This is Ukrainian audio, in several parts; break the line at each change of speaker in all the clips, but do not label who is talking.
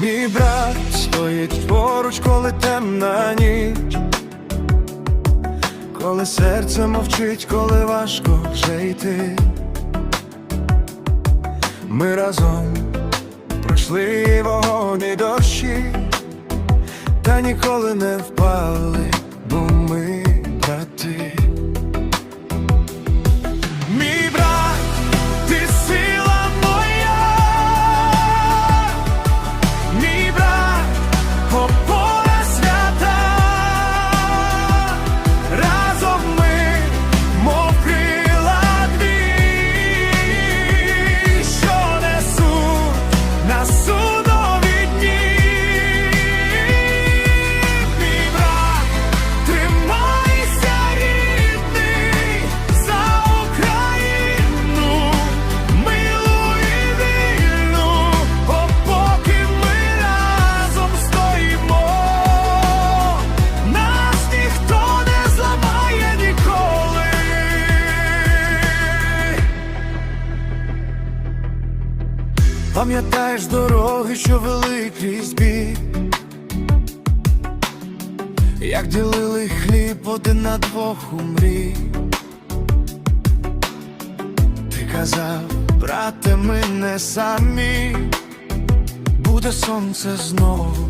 Мій брат стоїть поруч, коли темна ніч, коли серце мовчить, коли важко вже йти. Ми разом пройшли вогонь і дощі, та ніколи не впали. Пам'ятаєш дороги, що вели крізь бій, як ділили хліб один на двох у мрій. Ти казав, брате, ми не самі, буде сонце знову,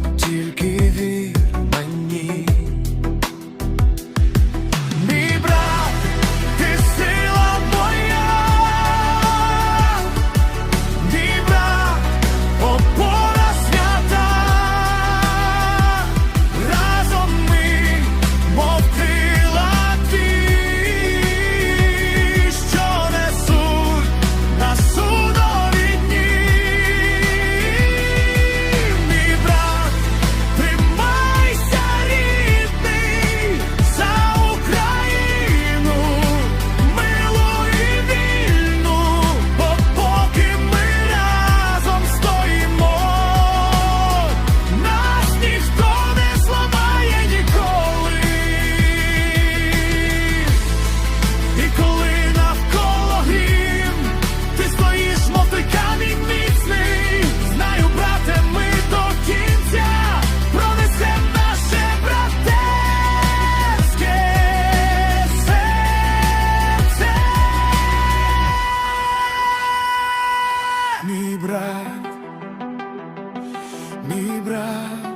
Мій брат, мій брат.